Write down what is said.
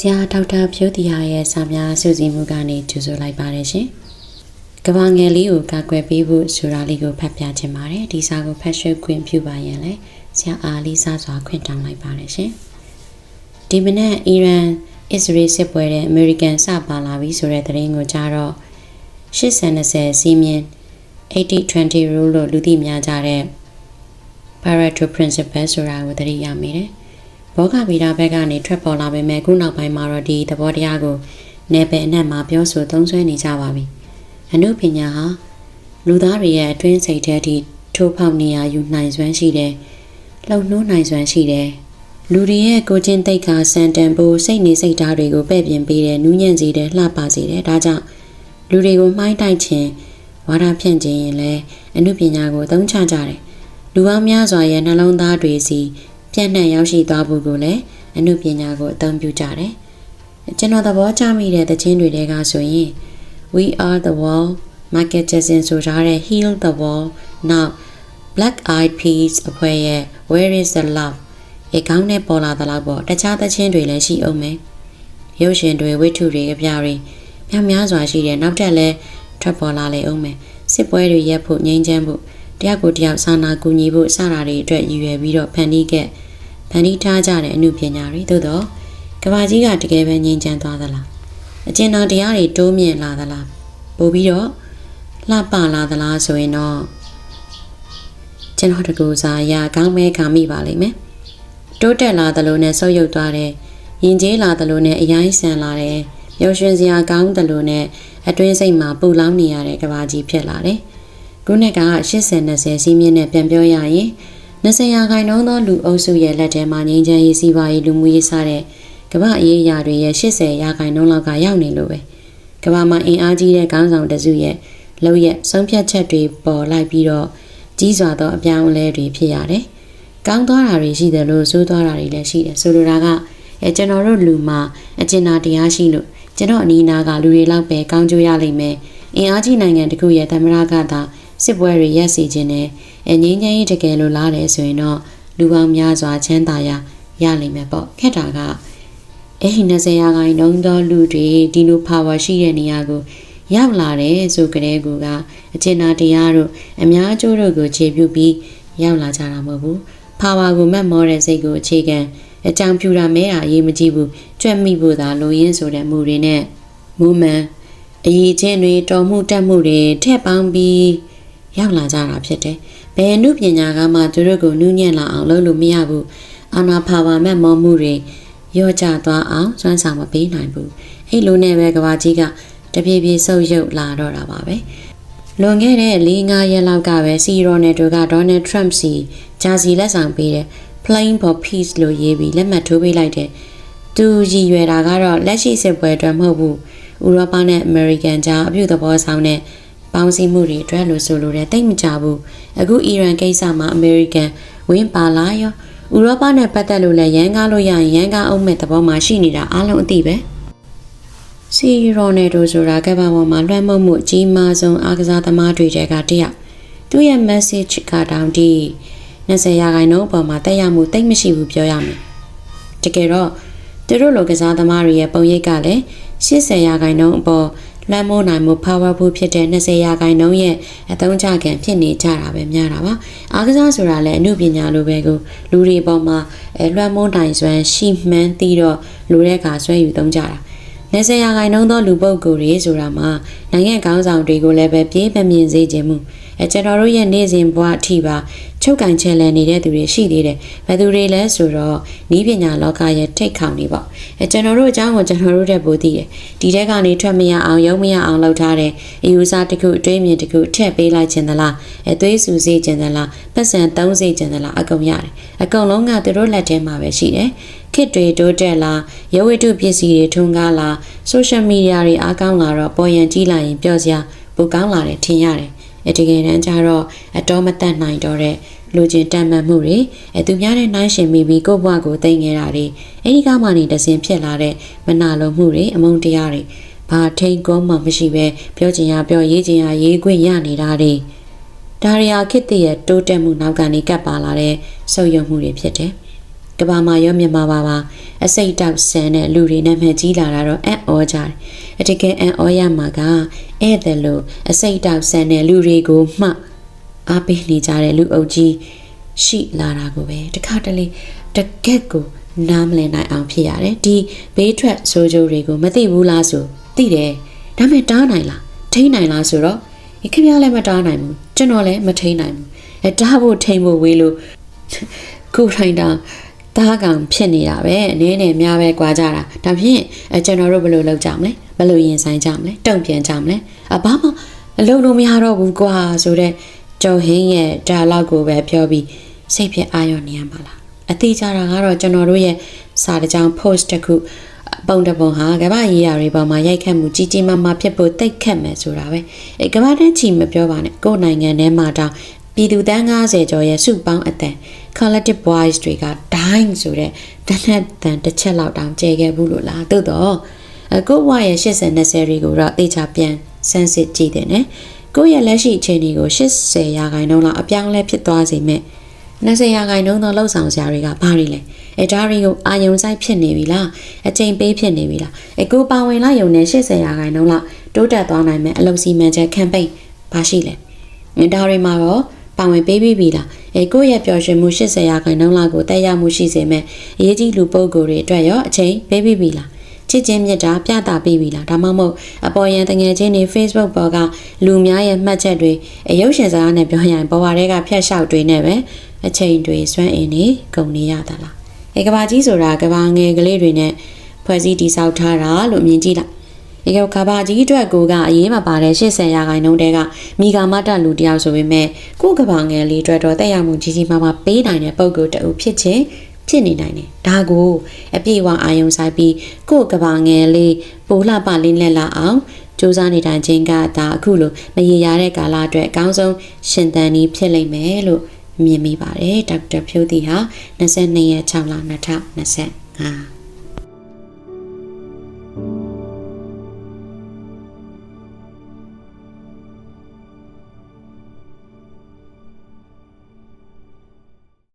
ဆရာဒေါက်တာဖြိုးတရားရဲ့စာများစုစည်းမှုကနေကြိုဆိုလိုက်ပါတယ်ရှင်။ကဘာငယ်လေးကိုကာကွယ်ပေးဖို့ဆိုတာလေးကိုဖတ်ပြခြင်းပါတယ်။ဒီစာကိုဖတ်ရှုခွင့်ပြုပါရင်လည်းဆရာအားလေးစားစွာခွင့်တောင်းလိုက်ပါတယ်ရှင်။ဒီမနက်အီရန်အစ္စရေးစစ်ပွဲတဲ့အမေရိကန်စပါလာပြီဆိုတဲ့သတင်းကိုကြားတော့80-20စီးမြင်80-20 rule လို့လူသိများကြတဲ့ Pareto principle ဆိုတာကိုသတိရမိတယ်။ ဘောဂဗီဒဘက်ကနေထွက်ပေါ်လာပေမဲ့ခုနောက်ပိုင်းမှာတော့ဒီသဘောတရားကိုနယ်ပယ်အနှံ့မှာပြောဆိုသုံးစွဲနေကြပါပြီ။အနုပညာဟာလူသားတွေရဲ့အတွင်းစိတ်ထဲထိထိုးဖောက်နေရယူနိုင်စွမ်းရှိတယ်။လှုပ်နှိုးနိုင်စွမ်းရှိတယ်။လူတွေရဲ့ကိုချင်းတိတ်ခါစံတန်ဖို့စိတ်နေစိတ်ဓာတ်တွေကိုပဲ့ပြင်ပေးတယ်၊နူးညံ့စေတယ်၊လှပစေတယ်။ဒါကြောင့်လူတွေကိုမှိုင်းတိုက်ခြင်းဝါဒဖြန့်ခြင်းရင်လည်းအနုပညာကိုအသုံးချကြတယ်။လူပေါင်းများစွာရဲ့နှလုံးသားတွေစီ ပြန့်နှံ့ရောက်ရှိသွားဖို့ကိုလည်းအနုပညာကိုအသုံးပြုကြတယ်။ကျွန်တော်သဘောကျမိတဲ့သချင်းတွေတဲကဆိုရင် We are the wall Michael Jackson ဆိုထားတဲ့ Heal the wall now Black Eyed Peas အဖွဲ့ရဲ့ Where is the love အကောင်းနဲ့ပေါ်လာသလောက်ပေါ့တခြားသချင်းတွေလည်းရှိအောင်မယ်။ရုပ်ရှင်တွေဝိတ္ထုတွေအပြားတွေများများစွာရှိတယ်နောက်ထပ်လည်းထွက်ပေါ်လာလေအောင်မယ်။စစ်ပွဲတွေရပ်ဖို့ငြိမ်းချမ်းဖို့တယောက်ကိုတယောက်စာနာကူညီဖို့စတာတွေအတွက်ရည်ရွယ်ပြီးတော့ဖန်တီးခဲ့ ဖန်တီးထားကြတဲ့အမှုပညာတွေသို့တော့ကဘာကြီးကတကယ်ပဲငြိမ်းချမ်းသွားသလားအကျဉ်းတော်တရားတွေတိုးမြင့်လာသလားပို့ပြီးတော့လှပလာသလားဆိုရင်တော့ကျွန်တော်တကူစားရကောင်းမဲခံမိပါလိမ့်မယ်တိုးတက်လာသလိုနဲ့ဆုပ်ယုပ်သွားတယ်ရင်ကျေးလာသလိုနဲ့အရိုင်းဆန်လာတယ်ရုပ်ရှင်စရာကောင်းသလိုနဲ့အတွင်းစိတ်မှာပူလောင်နေရတဲ့ကဘာကြီးဖြစ်လာတယ်ခုနှစ်က80 20စီးမြင့်နဲ့ပြန်ပြောရရင် 20ရာခိုင်နှုန်းသောလူအုပ်စုရဲ့လက်ထဲမှာငြိမ်းချမ်းရေးစီးပွားရေးလူမှုရေးစတဲ့ကမ္ဘာအရေးအရာတွေရဲ့80ရာခိုင်နှုန်းလောက်ကရောက်နေလို့ပဲကမ္ဘာမှာအင်အားကြီးတဲ့ခေါင်းဆောင်တစုရဲ့လောက်ရဲ့ဆုံးဖြတ်ချက်တွေပေါ်လိုက်ပြီးတော့ကြီးစွာသောအပြောင်းအလဲတွေဖြစ်ရတယ်။ကောင်းသွားတာတွေရှိတယ်လို့ဆိုးသွားတာတွေလည်းရှိတယ်။ဆိုလိုတာကအဲကျွန်တော်တို့လူမှာအကျဉ်းသားတရားရှိလို့ကျွန်တော်အနီးနားကလူတွေလောက်ပဲကောင်းကျိုးရလိမ့်မယ်။အင်အားကြီးနိုင်ငံတစ်ခုရဲ့သမရကသာစစ်ပွဲတွေရက်စီခြင်းနဲ့ အငင်းချင်းရေးတကယ်လို့လားတယ်ဆိုရင်တော့လူပေါင်းများစွာချမ်းသာရရလိမ့်မယ်ပေါ့ခက်တာကအဲ့ဒီ20ရာခိုင်နှုန်းသောလူတွေဒီလို power ရှိတဲ့နေရာကိုရောက်လာတယ်ဆိုကြတဲ့ကူကအကျဉ်းသားတရားတို့အများကျိုးတို့ကိုခြေပြုပြီးရောက်လာကြတာမဟုတ်ဘူး power ကိုမတ်မောတဲ့စိတ်ကိုအခြေခံအကြောင်းပြူတာမဲတာအရေးမကြီးဘူးကြွက်မိဖို့သာလိုရင်းဆိုတဲ့မူတွေနဲ့မူမှန်အရေးချင်းတွေတော်မှုတက်မှုတွေထက်ပေါင်းပြီးရောက်လာကြတာဖြစ်တယ်။ ဘယ်အမှုပညာကမှသူတို့ကိုနူးညံ့လာအောင်လုပ်လို့မရဘူး။အာနာဖာဝါမက်မောမှုတွေရော့ကျသွားအောင်စွမ်းဆောင်မပေးနိုင်ဘူး။အဲ့လိုနဲ့ပဲကဘာကြီးကတပြေးပြေးဆုပ်ယုပ်လာတော့တာပါပဲ။လွန်ခဲ့တဲ့၄၅ရက်လောက်ကပဲစီရိုနယ်တိုကဒေါ်နယ်ထရန့်စီဂျာစီလက်ဆောင်ပေးတဲ့ Plain for Peace လို့ရေးပြီးလက်မှတ်ထိုးပေးလိုက်တဲ့သူရည်ရွယ်တာကတော့လက်ရှိစစ်ပွဲအတွက်မဟုတ်ဘူး။ဥရောပနဲ့အမေရိကန်ကြားအပြုသဘောဆောင်တဲ့ ပေါင်းစည်းမှုတွေအတွက်လို့ဆိုလိုတဲ့တိတ်မကြဘူးအခုအီရန်ကိစ္စမှာအမေရိကန်ဝင်းပါလာရောဥရောပနဲ့ပတ်သက်လို့လည်းရန်ကားလို့ရရင်ရန်ကားအောင်မဲ့သဘောမှရှိနေတာအားလုံးအသိပဲစီရိုနယ်ဒိုဆိုတာကမ္ဘာပေါ်မှာလွှမ်းမိုးမှုအကြီးမားဆုံးအားကစားသမားတွေတဲကတယောက်သူ့ရဲ့ message ကတောင်ဒီ20ရာခိုင်နှုန်းအပေါ်မှာတက်ရောက်မှုတိတ်မရှိဘူးပြောရမယ်တကယ်တော့သူတို့လိုကစားသမားတွေရဲ့ပုံရိပ်ကလည်း80ရာခိုင်နှုန်းအပေါ် လွှမ်းမိုးနိုင်မှု powerful ဖြစ်တဲ့20ရာခိုင်နှုန်းရဲ့အသုံးချခံဖြစ်နေကြတာပဲများတာပါအားကစားဆိုတာလည်းအမှုပညာလိုပဲကိုလူတွေပေါ်မှာအဲလွှမ်းမိုးနိုင်စွမ်းရှိမှန်းသိတော့လူတဲ့ကဆွဲယူသုံးကြတာ20ရာခိုင်နှုန်းသောလူပုဂ္ဂိုလ်တွေဆိုတာမှာနိုင်ငံကောင်းဆောင်တွေကိုလည်းပဲပြေးပမြင်စေခြင်းမှု အဲကျွန်တော်တို့ရဲ့နေ့စဉ်ဘဝအထိပါချုပ်ကန်ချဲလည်နေတဲ့သူတွေရှိသေးတယ်။ဘယ်သူတွေလဲဆိုတော့ဤပညာလောကရဲ့ထိတ်ခေါင်နေပေါ့။အဲကျွန်တော်တို့အကြောင်းကိုကျွန်တော်တို့တဲ့ပိုသိတယ်။ဒီတက်ကနေထွက်မရအောင်ရုံမရအောင်လုပ်ထားတဲ့အယူဆတစ်ခုအတွေးမြင်တစ်ခုထည့်ပေးလိုက်ခြင်းသလား။အသွေးဆူစေခြင်းသလား။ပတ်စံသုံးစေခြင်းသလားအကုန်ရတယ်။အကုန်လုံးကသူတို့လက်ထဲမှာပဲရှိတယ်။ခစ်တွေတိုးတက်လာရဝိတုပစ္စည်းတွေထွန်းကားလာဆိုရှယ်မီဒီယာတွေအားကောင်းလာတော့ပေါ်ရန်ကြီးလာရင်ပြောစရာ ပိုကောင်းလာတယ်ထင်ရတယ်။အတကယ်တမ်းကျတော့အတော်မတတ်နိုင်တော့တဲ့လူချင်းတန်မှန်မှုတွေအသူများတဲ့နှိုင်းရှင်မိပြီးကိုယ့်ဘဝကိုသိငယ်တာတွေအဲဒီကမှနေတစင်ဖြစ်လာတဲ့မနာလိုမှုတွေအမုန်းတရားတွေဘာထိန်ကောမှမရှိပဲပြောချင်ရပြောရေးချင်ရရေးခွင့်ရနေတာတွေဒါရီယာခစ်တရဲ့တိုးတက်မှုနောက်ကနေကပ်ပါလာတဲ့ဆုပ်ယုံမှုတွေဖြစ်တယ် ကဘာမှာရောမြန်မာပါပါအစိတ်တောက်ဆန်တဲ့လူတွေနဲ့မှကြီးလာတာတော့အံ့ဩကြတယ်အတကယ်အံ့ဩရမှာကဧည့်သည်လို့အစိတ်တောက်ဆန်တဲ့လူတွေကိုမှအားပေးနေကြတဲ့လူအုပ်ကြီးရှိလာတာကိုပဲတခါတလေတကက်ကိုနားမလည်နိုင်အောင်ဖြစ်ရတယ်ဒီဘေးထွက်ဆိုးကျိုးတွေကိုမသိဘူးလားဆိုသိတယ်ဒါပေမဲ့တားနိုင်လားထိန်းနိုင်လားဆိုတော့ဒီခင်ဗျားလည်းမတားနိုင်ဘူးကျွန်တော်လည်းမထိန်းနိုင်ဘူးအဲတားဖို့ထိန်းဖို့ဝေးလို့ကိုထိုင်တာ တားကောင်ဖြစ်နေတာပဲအနေနဲ့များပဲကြွားကြတာဒါဖြင့်အဲကျွန်တော်တို့ဘယ်လိုလုပ်ကြမလဲဘယ်လိုရင်ဆိုင်ကြမလဲတုံ့ပြန်ကြမလဲအဘာမှအလုပ်လို့မရတော့ဘူးကွာဆိုတော့ကျော်ဟင်းရဲ့ဒါလောက်ကိုပဲပြောပြီးစိတ်ပြအာရုံနေရမှာလားအသေးကြတာကတော့ကျွန်တော်တို့ရဲ့စာတကြောင် post တစ်ခုပုံတပုံဟာကမ္ဘာရေးရာတွေပေါ်မှာရိုက်ခတ်မှုကြီးကြီးမားမားဖြစ်ဖို့တိတ်ခတ်မယ်ဆိုတာပဲအဲကမ္ဘာတန်းချီမပြောပါနဲ့ကိုယ်နိုင်ငံထဲမှာတောင် ပြည်သူတန်း90ကျော်ရဲ့စုပေါင်းအတန် collective voice တွေကဒိုင်းဆိုတဲ့တနက်တန်တစ်ချက်လောက်တောင်ကျဲခဲ့ဘူးလို့လားသို့တော့အကိုဝရဲ့80 20တွေကိုတော့တေချာပြန်စမ်းစစ်ကြည့်တယ်နော်ကိုယ့်ရဲ့လက်ရှိအခြေအနေကို80ရာခိုင်နှုန်းလောက်အပြောင်းလဲဖြစ်သွားစေမဲ့20ရာခိုင်နှုန်းသောလှုပ်ဆောင်စရာတွေကဘာတွေလဲအဲဒါတွေကိုအာယုံဆိုင်ဖြစ်နေပြီလားအချိန်ပေးဖြစ်နေပြီလားအကိုပါဝင်လာယုံနဲ့80ရာခိုင်နှုန်းလောက်တိုးတက်သွားနိုင်မဲ့အလုပ်စီမံချက် campaign ဘာရှိလဲဒါတွေမှာတော့ ပါဝင်ပေးပြီးပြီလားအဲကိုယ့်ရဲ့ပျော်ရွှင်မှု80ရာခိုင်နှုန်းလောက်ကိုတက်ရောက်မှုရှိစေမဲ့အရေးကြီးလူပုဂ္ဂိုလ်တွေအတွက်ရောအချိန်ပေးပြီးပြီလားချစ်ချင်းမြတ်တာပြတာပေးပြီလားဒါမှမဟုတ်အပေါ်ရန်တငယ်ချင်းတွေ Facebook ပေါ်ကလူများရဲ့မှတ်ချက်တွေအရုပ်ရှင်စကားနဲ့ပြောရင်ပေါ်ပါတွေကဖျက်လျှောက်တွေနဲ့ပဲအချိန်တွေစွမ်းအင်တွေကုန်နေရတာလားအဲကဘာကြီးဆိုတာကဘာငယ်ကလေးတွေနဲ့ဖွဲ့စည်းတည်ဆောက်ထားတာလို့မြင်ကြည့်လိုက် ဒီကကဘာကြီးအတွက်ကိုကအရေးမပါတဲ့80ရာခိုင်နှုန်းတဲကမိဂါမတလူတယောက်ဆိုပေမဲ့ကိုကဘာငယ်လေးအတွက်တော့တက်ရောက်မှုကြီးကြီးမားမားပေးနိုင်တဲ့ပုံကိုတူဖြစ်ချင်းဖြစ်နေနိုင်တယ်ဒါကိုအပြည့်အဝအာယုံဆိုင်ပြီးကိုကဘာငယ်လေးပိုလှပလေးလက်လာအောင်စူးစမ်းနေတိုင်းချင်းကဒါအခုလိုမရေရတဲ့ကာလအတွက်အကောင်းဆုံးရှင်သန်နည်းဖြစ်လိမ့်မယ်လို့မြင်မိပါတယ်ဒေါက်တာဖြိုးတီဟာ22ရက်6လ2025